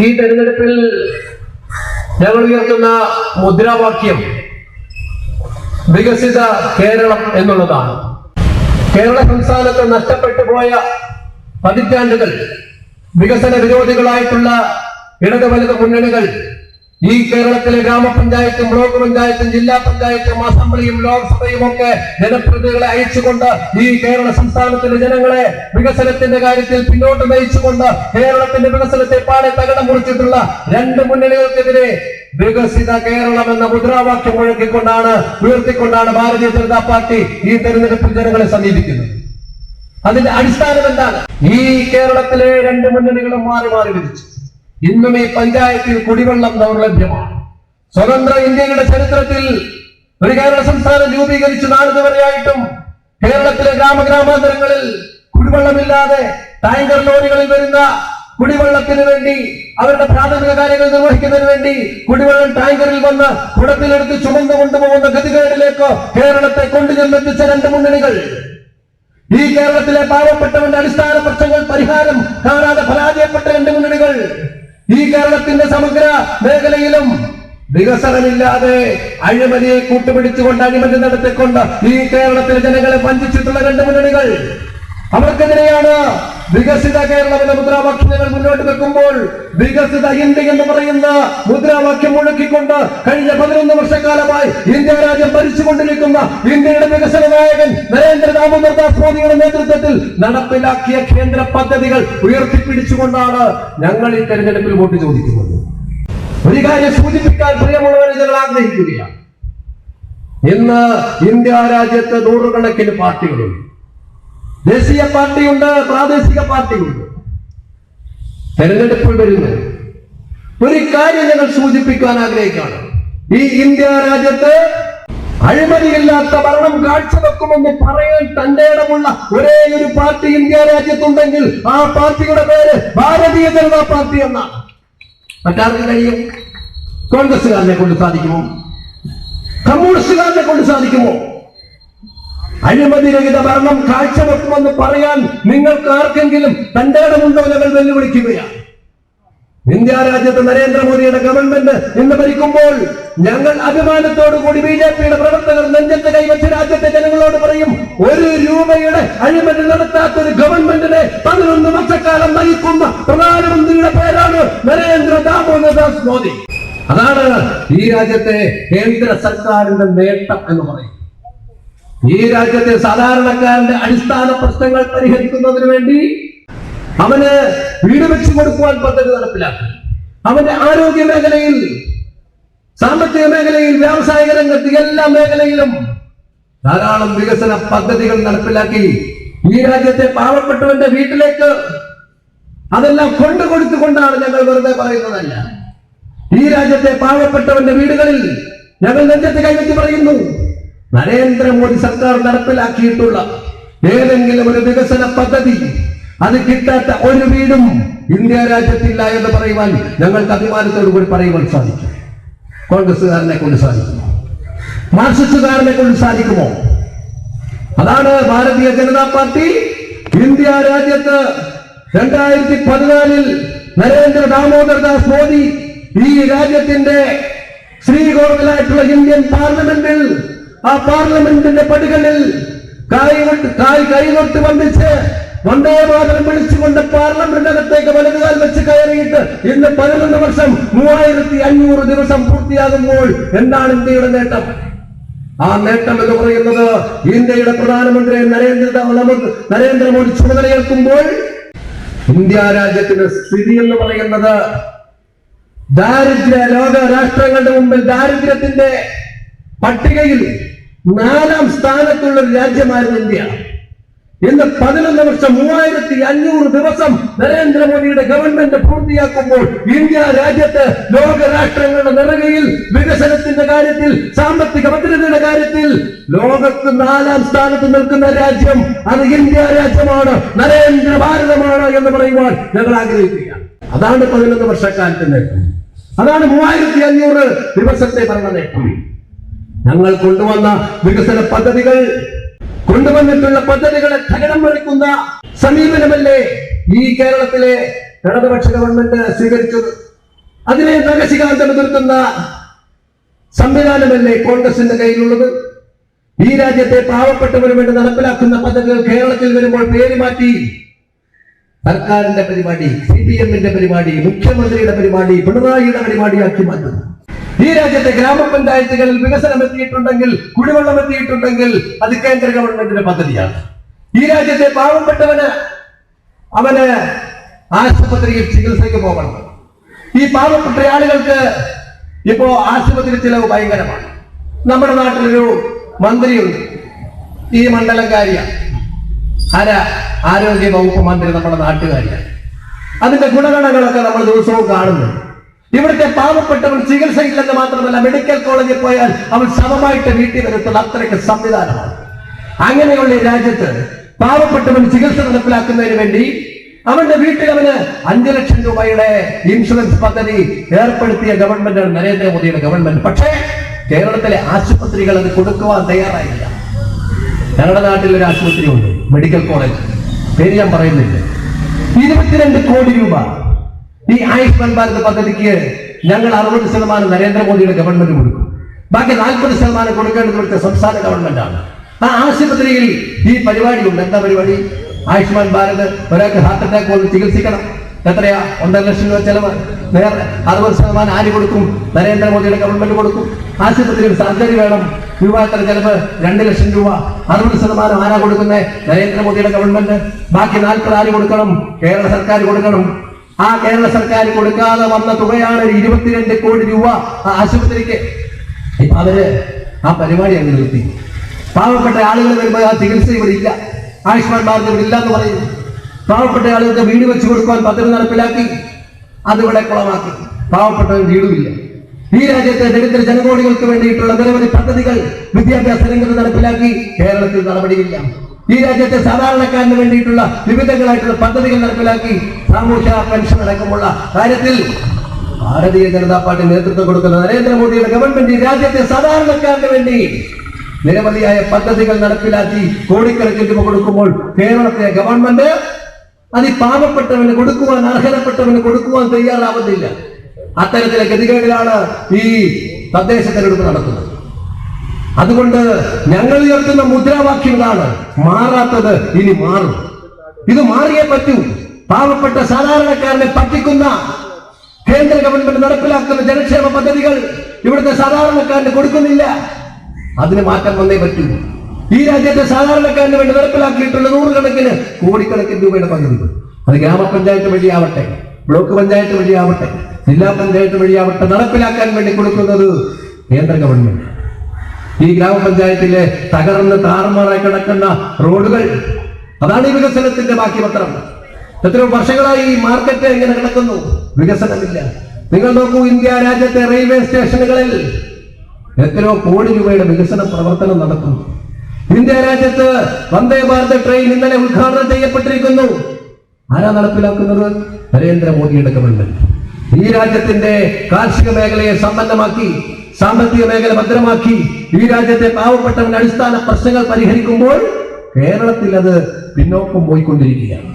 ഈ തെരഞ്ഞെടുപ്പിൽ ഞങ്ങൾ ഉയർത്തുന്ന മുദ്രാവാക്യം വികസിത കേരളം എന്നുള്ളതാണ്. കേരള സംസ്ഥാനത്ത് നഷ്ടപ്പെട്ടു പോയ പതിറ്റാണ്ടുകൾ വികസന വിരോധികളായിട്ടുള്ള ഇടത് വലത് മുന്നണികൾ ഈ കേരളത്തിലെ ഗ്രാമപഞ്ചായത്തും ബ്ലോക്ക് പഞ്ചായത്തും ജില്ലാ പഞ്ചായത്തും അസംബ്ലിയും ലോക്സഭയും ഒക്കെ ജനപ്രതിനിധികളെ അയച്ചുകൊണ്ട് ഈ കേരള സംസ്ഥാനത്തിലെ ജനങ്ങളെ വികസനത്തിന്റെ കാര്യത്തിൽ പിന്നോട്ട് നയിച്ചുകൊണ്ട് കേരളത്തിന്റെ വികസനത്തെ പാടെ തകടം കുറിച്ചിട്ടുള്ള രണ്ട് മുന്നണികൾക്കെതിരെ വികസിത കേരളം എന്ന മുദ്രാവാക്യം മുഴക്കിക്കൊണ്ടാണ് ഉയർത്തിക്കൊണ്ടാണ് ഭാരതീയ ജനതാ പാർട്ടി ഈ തെരഞ്ഞെടുപ്പിൽ ജനങ്ങളെ സമീപിക്കുന്നത്. അതിന്റെ അടിസ്ഥാനം എന്താണ്? ഈ കേരളത്തിലെ രണ്ട് മുന്നണികളും മാറി മാറി വിധിച്ചു ഇന്നും ഈ പഞ്ചായത്തിൽ കുടിവെള്ളം ദൗർലഭ്യമാണ് സ്വതന്ത്ര ഇന്ത്യയുടെ ചരിത്രത്തിൽ ഒരു കേരള സംസ്ഥാനം രൂപീകരിച്ചു നാളിതുവരെയായിട്ടും കേരളത്തിലെ ഗ്രാമഗ്രാമാന്തരങ്ങളിൽ കുടിവെള്ളമില്ലാതെ ടാങ്കർ ലോറികളിൽ വരുന്ന കുടിവെള്ളത്തിന് വേണ്ടി അവരുടെ പ്രാഥമിക കാര്യങ്ങൾ നിർവഹിക്കുന്നതിന് വേണ്ടി കുടിവെള്ളം ടാങ്കറിൽ വന്ന് കുടത്തിലെടുത്ത് ചുമന്നു കൊണ്ടുപോകുന്ന ഗതികേടിലേക്ക് കേരളത്തെ കൊണ്ടുചെന്നെത്തിച്ച രണ്ട് മുന്നണികൾ. ഈ കേരളത്തിലെ പാവപ്പെട്ടവന്റെ അടിസ്ഥാന പ്രശ്നങ്ങൾ പരിഹാരം കാണാതെ പരാജയപ്പെട്ട രണ്ട് മുന്നണികൾ. ഈ കേരളത്തിന്റെ സമഗ്ര മേഖലയിലും വികസനമില്ലാതെ അഴിമതിയെ കൂട്ടുപിടിച്ചുകൊണ്ട് അഴിമതി നടത്തിക്കൊണ്ട് ഈ കേരളത്തിലെ ജനങ്ങളെ വഞ്ചിച്ചിട്ടുള്ള രണ്ട് മുന്നണികൾ അവർക്കെതിരെയാണ് വികസിത കേരളം എന്ന മുദ്രാവാക്യം മുന്നോട്ട് വെക്കുമ്പോൾ വികസിത ഇന്ത്യ എന്ന് പറയുന്ന മുദ്രാവാക്യം മുഴക്കിക്കൊണ്ട് കഴിഞ്ഞ പതിനൊന്ന് വർഷക്കാലമായി ഇന്ത്യ രാജ്യം ഭരിച്ചുകൊണ്ടിരിക്കുന്ന ഇന്ത്യയുടെ വികസന നായകൻ നരേന്ദ്ര ദാമോദർ ദാസ് മോദിയുടെ നേതൃത്വത്തിൽ നടപ്പിലാക്കിയ കേന്ദ്ര പദ്ധതികൾ ഉയർത്തിപ്പിടിച്ചുകൊണ്ടാണ് ഞങ്ങൾ ഈ തെരഞ്ഞെടുപ്പിൽ വോട്ട് ചോദിക്കുന്നത്. ഒരു കാര്യം സൂചിപ്പിക്കാൻ പ്രിയമുള്ളവരെ ഞങ്ങൾ ആഗ്രഹിക്കുകയാണ്. ഇന്ന് ഇന്ത്യ രാജ്യത്ത് നൂറുകണക്കിന് പാർട്ടികളുണ്ട്. ദേശീയ പാർട്ടിയുണ്ട് പ്രാദേശിക പാർട്ടിയുണ്ട്. തെരഞ്ഞെടുപ്പിൽ വരുന്നു. ഒരു കാര്യം ഞങ്ങൾ സൂചിപ്പിക്കാൻ ആഗ്രഹിക്കുകയാണ്. ഈ ഇന്ത്യ രാജ്യത്ത് അഴിമതിയില്ലാത്ത ഭരണം കാഴ്ചവെക്കുമെന്ന് പറയാൻ തന്റെ ഇടമുള്ള ഒരേ ഒരു പാർട്ടി ഇന്ത്യ രാജ്യത്തുണ്ടെങ്കിൽ ആ പാർട്ടിയുടെ പേര് ഭാരതീയ ജനതാ പാർട്ടി എന്നാണ്. മറ്റാർക്കും കഴിയും കോൺഗ്രസുകാരനെ കൊണ്ട് സാധിക്കുമോ? കമ്മ്യൂണിസ്റ്റുകാരനെ കൊണ്ട് സാധിക്കുമോ? അഴിമതിരഹിത ഭരണം കാഴ്ചവെക്കുമെന്ന് പറയാൻ നിങ്ങൾക്ക് ആർക്കെങ്കിലും തന്റെ ഇടമുണ്ടോ ഞങ്ങൾ വെല്ലുവിളിക്കുകയാണ്. ഇന്ത്യ രാജ്യത്ത് നരേന്ദ്രമോദിയുടെ ഗവൺമെന്റ് ഇന്ന് ഭരിക്കുമ്പോൾ ഞങ്ങൾ അഭിമാനത്തോടു കൂടി ബി ജെ പിയുടെ പ്രവർത്തകർ നെഞ്ചത്ത് കൈവച്ച് രാജ്യത്തെ ജനങ്ങളോട് പറയും ഒരു രൂപയുടെ അഴിമതി നടത്താത്ത ഒരു ഗവൺമെന്റിനെ പതിനൊന്ന് വർഷക്കാലം നയിക്കുന്ന പ്രധാനമന്ത്രിയുടെ പേരാണ് നരേന്ദ്ര ദാമോദർദാസ് മോദി. അതാണ് ഈ രാജ്യത്തെ കേന്ദ്ര സർക്കാരിന്റെ നേട്ടം എന്ന് പറയും ഈ രാജ്യത്തെ സാധാരണക്കാരന്റെ അടിസ്ഥാന പ്രശ്നങ്ങൾ പരിഹരിക്കുന്നതിന് വേണ്ടി അവന് വീട് വെച്ച് കൊടുക്കുവാൻ പദ്ധതി നടപ്പിലാക്കി. അവന്റെ ആരോഗ്യ മേഖലയിൽ സാമ്പത്തിക മേഖലയിൽ വ്യാവസായിക രംഗത്ത് എല്ലാ മേഖലയിലും ധാരാളം വികസന പദ്ധതികൾ നടപ്പിലാക്കി. ഈ രാജ്യത്തെ പാവപ്പെട്ടവന്റെ വീട്ടിലേക്ക് അതെല്ലാം കൊണ്ടു കൊടുത്തുകൊണ്ടാണ് ഞങ്ങൾ വെറുതെ പറയുന്നതല്ല. ഈ രാജ്യത്തെ പാവപ്പെട്ടവന്റെ വീടുകളിൽ ഞങ്ങൾ നെഞ്ചത്ത് കൈവച്ച് പറയുന്നു. നരേന്ദ്രമോദി സർക്കാർ നടപ്പിലാക്കിയിട്ടുള്ള ഏതെങ്കിലും ഒരു വികസന പദ്ധതി അത് കിട്ടാത്ത ഒരു വീടും ഇന്ത്യ രാജ്യത്തില്ല എന്ന് പറയുവാൻ ഞങ്ങൾക്ക് അഭിമാനത്തോടു കൂടി പറയുവാൻ സാധിക്കും. കോൺഗ്രസുകാരനെ കൊണ്ട് സാധിക്കുമോ? മാർക്സിസ്റ്റുകാരനെ കൊണ്ട് സാധിക്കുമോ? അതാണ് ഭാരതീയ ജനതാ പാർട്ടി ഇന്ത്യ രാജ്യത്ത് രണ്ടായിരത്തി പതിനാലിൽ നരേന്ദ്ര ദാമോദർ ദാസ് മോദി ഈ രാജ്യത്തിന്റെ ശ്രീകോവിലായിട്ടുള്ള ഇന്ത്യൻ പാർലമെന്റിൽ ആ പാർലമെന്റിന്റെ പടികളിൽ കൈകൊട്ട് വന്നിച്ച് വന്ദേ മാതരം വിളിച്ചുകൊണ്ട് പാർലമെന്റിനകത്തേക്ക് വലതുകാൽ വെച്ച് കയറിയിട്ട് ഇന്ന് പതിനൊന്ന് വർഷം മൂവായിരത്തി അഞ്ഞൂറ് ദിവസം പൂർത്തിയാകുമ്പോൾ എന്താണ് ഇന്ത്യയുടെ നേട്ടം? ആ നേട്ടം എന്ന് പറയുന്നത് ഇന്ത്യയുടെ പ്രധാനമന്ത്രി നരേന്ദ്ര നരേന്ദ്രമോദി ചുമതലയേൽക്കുമ്പോൾ ഇന്ത്യ രാജ്യത്തിന്റെ സ്ഥിതി എന്ന് പറയുന്നത് ദാരിദ്ര്യ ലോക രാഷ്ട്രങ്ങളുടെ മുമ്പിൽ ദാരിദ്ര്യത്തിന്റെ പട്ടികയിൽ നാലാം സ്ഥാനത്തുള്ള ഒരു രാജ്യമായിരുന്നു ഇന്ത്യ. ഇന്ന് പതിനൊന്ന് വർഷം മൂവായിരത്തി അഞ്ഞൂറ് ദിവസം നരേന്ദ്രമോദിയുടെ ഗവൺമെന്റ് പൂർത്തിയാക്കുമ്പോൾ ഇന്ത്യ രാജ്യത്ത് ലോകരാഷ്ട്രങ്ങളുടെ നിറകയിൽ വികസനത്തിന്റെ കാര്യത്തിൽ സാമ്പത്തിക ഭദ്രതയുടെ കാര്യത്തിൽ ലോകത്ത് നാലാം സ്ഥാനത്ത് നിൽക്കുന്ന രാജ്യം അത് ഇന്ത്യ രാജ്യമാണ് നരേന്ദ്ര ഭാരതമാണ് എന്ന് പറയുവാൻ ഞങ്ങൾ ആഗ്രഹിക്കുകയാണ്. അതാണ് പതിനൊന്ന് വർഷക്കാലത്തെ നേട്ടം. അതാണ് മൂവായിരത്തി അഞ്ഞൂറ് ദിവസത്തെ ഭരണ നേട്ടം. ഞങ്ങൾ കൊണ്ടുവന്ന വികസന പദ്ധതികൾ കൊണ്ടുവന്നിട്ടുള്ള പദ്ധതികളെ തകടം മറിക്കുന്ന സമീപനമല്ലേ ഈ കേരളത്തിലെ ഇടതുപക്ഷ ഗവൺമെന്റ് സ്വീകരിച്ചത്? അതിനെ നഗശികാന്തം എതിർക്കുന്ന സംവിധാനമല്ലേ കോൺഗ്രസിന്റെ കയ്യിലുള്ളത്? ഈ രാജ്യത്തെ പാവപ്പെട്ടവന് വേണ്ടി നടപ്പിലാക്കുന്ന പദ്ധതികൾ കേരളത്തിൽ വരുമ്പോൾ പേര് മാറ്റി സർക്കാരിന്റെ പരിപാടി സി പി എമ്മിന്റെ പരിപാടി മുഖ്യമന്ത്രിയുടെ പരിപാടി പിണറായിയുടെ പരിപാടിയാക്കി മാറ്റുന്നു. ഈ രാജ്യത്തെ ഗ്രാമപഞ്ചായത്തുകളിൽ വികസനം എത്തിയിട്ടുണ്ടെങ്കിൽ കുടിവെള്ളം എത്തിയിട്ടുണ്ടെങ്കിൽ അത് കേന്ദ്ര ഗവൺമെന്റിന്റെ പദ്ധതിയാണ്. ഈ രാജ്യത്തെ പാവപ്പെട്ടവന് അവന് ആശുപത്രിയിൽ ചികിത്സയ്ക്ക് പോകണം. ഈ പാവപ്പെട്ട ആളുകൾക്ക് ഇപ്പോ ആശുപത്രി ചിലവ് ഭയങ്കരമാണ്. നമ്മുടെ നാട്ടിലൊരു മന്ത്രിയുണ്ട്. ഈ മണ്ഡലക്കാരിയാണ് ആരാ ആരോഗ്യ വകുപ്പ് മന്ത്രി നമ്മുടെ നാട്ടുകാരിയാണ് അതിന്റെ ഗുണഗണങ്ങളൊക്കെ നമ്മൾ ദിവസവും കാണുന്നു ഇവിടുത്തെ പാവപ്പെട്ടവൻ ചികിത്സയില്ലെന്ന് മാത്രമല്ല മെഡിക്കൽ കോളേജിൽ പോയാൽ അവൻ സമമായിട്ട് വീട്ടിൽ വരുത്തുന്ന അത്രയ്ക്ക് സംവിധാനമാണ്. അങ്ങനെയുള്ള രാജ്യത്ത് പാവപ്പെട്ടവൻ ചികിത്സ നടപ്പിലാക്കുന്നതിന് വേണ്ടി അവന്റെ വീട്ടിൽ അവന് അഞ്ചു ലക്ഷം രൂപയുടെ ഇൻഷുറൻസ് പദ്ധതി ഏർപ്പെടുത്തിയ ഗവൺമെന്റ് നരേന്ദ്രമോദിയുടെ ഗവൺമെന്റ് പക്ഷേ കേരളത്തിലെ ആശുപത്രികൾ അത് കൊടുക്കുവാൻ തയ്യാറായില്ല. ഞങ്ങളുടെ നാട്ടിൽ ഒരു ആശുപത്രി ഉണ്ട് മെഡിക്കൽ കോളേജ് പേര് ഞാൻ പറയുന്നില്ല. ഇരുപത്തിരണ്ട് കോടി രൂപ ഈ ആയുഷ്മാൻ ഭാരത് പദ്ധതിക്ക് ഞങ്ങൾ അറുപത് ശതമാനം നരേന്ദ്രമോദിയുടെ ഗവൺമെന്റ് കൊടുക്കും. ബാക്കി നാൽപ്പത് ശതമാനം കൊടുക്കേണ്ടത് ഇവിടുത്തെ സംസ്ഥാന ഗവൺമെന്റാണ് ആ ആശുപത്രിയിൽ ഈ പരിപാടി ഉണ്ട് എന്താ പരിപാടി? ആയുഷ്മാൻ ഭാരത് ഒരാൾക്ക് ഹാർട്ട് അറ്റാക്ക് കൊണ്ട് ചികിത്സിക്കണം. എത്രയാ? ഒന്നര ലക്ഷം രൂപ ചെലവ്. നേരെ അറുപത് ശതമാനം ആര് കൊടുക്കും? നരേന്ദ്രമോദിയുടെ ഗവൺമെന്റ് കൊടുക്കും. ആശുപത്രിയിൽ സർജറി വേണം. രൂപ ചെലവ് രണ്ട് ലക്ഷം രൂപ. അറുപത് ശതമാനം ആരാ കൊടുക്കുന്നത് നരേന്ദ്രമോദിയുടെ ഗവൺമെന്റ് ബാക്കി നാൽപ്പത് ആര് കൊടുക്കണം? കേരള സർക്കാർ കൊടുക്കണം. ആ കേരള സർക്കാർ കൊടുക്കാതെ വന്ന തുകയാണ് ഇരുപത്തിരണ്ട് കോടി രൂപ ആ ആശുപത്രിക്ക്. അവർ ആ പരിപാടി അങ്ങ് നിർത്തി. പാവപ്പെട്ട ആളുകൾ വരുമ്പോൾ ആ ചികിത്സ ഇവിടെ ഇല്ല. ആയുഷ്മാൻ ഭാരത് ഇവിടെ എന്ന് പറയുന്നു പാവപ്പെട്ട ആളുകൾക്ക് വീട് വെച്ചു കൊടുക്കാൻ പദ്ധതി നടപ്പിലാക്കി. അതിവിടെ കുളമാക്കി. പാവപ്പെട്ട വീടുമില്ല ഈ രാജ്യത്തെ ദരിദ്ര ജനകോടികൾക്ക് വേണ്ടിയിട്ടുള്ള നിരവധി പദ്ധതികൾ വിദ്യാഭ്യാസ രംഗത്ത് നടപ്പിലാക്കി. കേരളത്തിൽ നടപടിയില്ല. ഈ രാജ്യത്തെ സാധാരണക്കാരന് വേണ്ടിയിട്ടുള്ള വിവിധങ്ങളായിട്ടുള്ള പദ്ധതികൾ നടപ്പിലാക്കി സാമൂഹ്യ പെൻഷൻ അടക്കമുള്ള കാര്യത്തിൽ ഭാരതീയ ജനതാ പാർട്ടി നേതൃത്വം കൊടുക്കുന്ന നരേന്ദ്രമോദിയുടെ ഗവൺമെന്റ് രാജ്യത്തെ സാധാരണക്കാരന് വേണ്ടി നിരവധിയായ പദ്ധതികൾ നടപ്പിലാക്കി കോടിക്കണക്കിന് രൂപ കൊടുക്കുമ്പോൾ കേരളത്തിലെ ഗവൺമെന്റ് അത് പാപപ്പെട്ടവന് കൊടുക്കുവാൻ അർഹതപ്പെട്ടവന് കൊടുക്കുവാൻ തയ്യാറാവുന്നില്ല. അത്തരത്തിലെ ഗതികേടിലാണ് ഈ തദ്ദേശ തെരഞ്ഞെടുപ്പ് നടക്കുന്നത്. അതുകൊണ്ട് ഞങ്ങൾ ഉയർത്തുന്ന മുദ്രാവാക്യങ്ങളാണ് മാറാത്തത് ഇനി മാറും. ഇത് മാറിയേ പറ്റൂ. പാവപ്പെട്ട സാധാരണക്കാരനെ പറ്റിക്കുന്ന കേന്ദ്ര ഗവൺമെന്റ് നടപ്പിലാക്കുന്ന ജനക്ഷേമ പദ്ധതികൾ ഇവിടുത്തെ സാധാരണക്കാരന് കൊടുക്കുന്നില്ല. അതിന് മാറ്റം വന്നേ പറ്റൂ. ഈ രാജ്യത്തെ സാധാരണക്കാരന് വേണ്ടി നടപ്പിലാക്കിയിട്ടുള്ള നൂറുകണക്കിന് കോടിക്കണക്കിന് രൂപയുടെ പദ്ധതികൾ. അത് ഗ്രാമപഞ്ചായത്ത് വഴിയാവട്ടെ ബ്ലോക്ക് പഞ്ചായത്ത് വഴിയാവട്ടെ ജില്ലാ പഞ്ചായത്ത് വഴിയാവട്ടെ നടപ്പിലാക്കാൻ വേണ്ടി കൊടുക്കുന്നത് കേന്ദ്ര ഗവൺമെന്റ് ഈ ഗ്രാമപഞ്ചായത്തിലെ തകർന്ന് താറുമാറായി കിടക്കുന്ന റോഡുകൾ അതാണ് ഈ വികസനത്തിന്റെ ബാക്കി പത്രം എത്രയോ വർഷങ്ങളായി ഈ മാർക്കറ്റ് എങ്ങനെ കിടക്കുന്നു. വികസനമില്ല. നിങ്ങൾ നോക്കൂ ഇന്ത്യ രാജ്യത്തെ റെയിൽവേ സ്റ്റേഷനുകളിൽ എത്രയോ കോടി രൂപയുടെ വികസന പ്രവർത്തനം നടക്കുന്നു. ഇന്ത്യ രാജ്യത്ത് വന്ദേ ഭാരത് ട്രെയിൻ ഇന്നലെ ഉദ്ഘാടനം ചെയ്യപ്പെട്ടിരിക്കുന്നു. ആരാ നടപ്പിലാക്കുന്നത്? നരേന്ദ്രമോദിയുടെ ഗവൺമെന്റ് ഈ രാജ്യത്തിന്റെ കാർഷിക മേഖലയെ സമ്പന്നമാക്കി. സാമ്പത്തിക മേഖല ഭദ്രമാക്കി ഈ രാജ്യത്തെ പാവപ്പെട്ടവന്റെ അടിസ്ഥാന പ്രശ്നങ്ങൾ പരിഹരിക്കുമ്പോൾ കേരളത്തിൽ അത് പിന്നോക്കം പോയിക്കൊണ്ടിരിക്കുകയാണ്.